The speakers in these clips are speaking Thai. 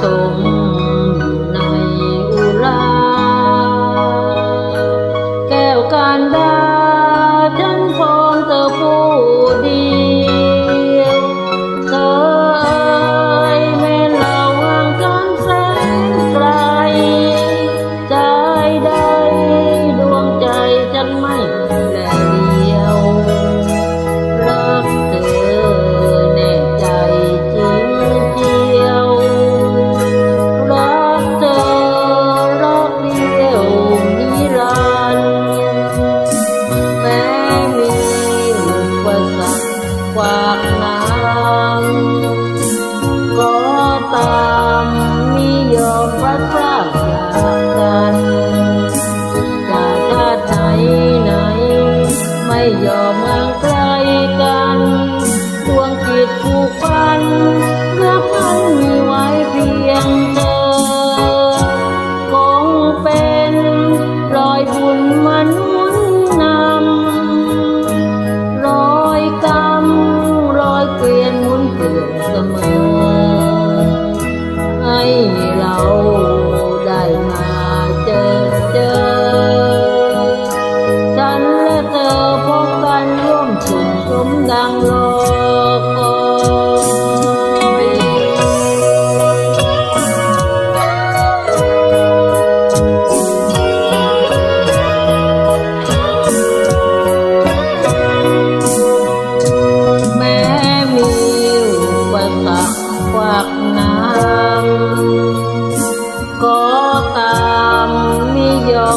走 วากน้ำก็ตามมิยอมพระพรากจากกันจากชาติไหนไหน ไม่ยอมห่างไกลกัน ดวงจิตผูกพันรักอันมี mãe.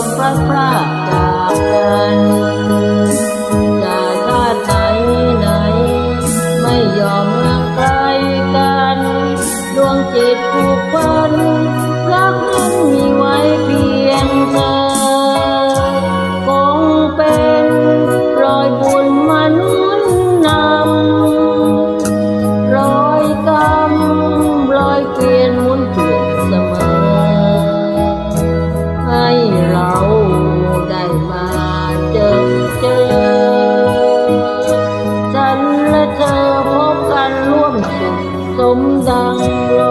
มพลัดพรากจากกันจากชาติไหนไหน ไม่ยอมห่างไกลกัน ดวงจิตผูกพัน ôm rằng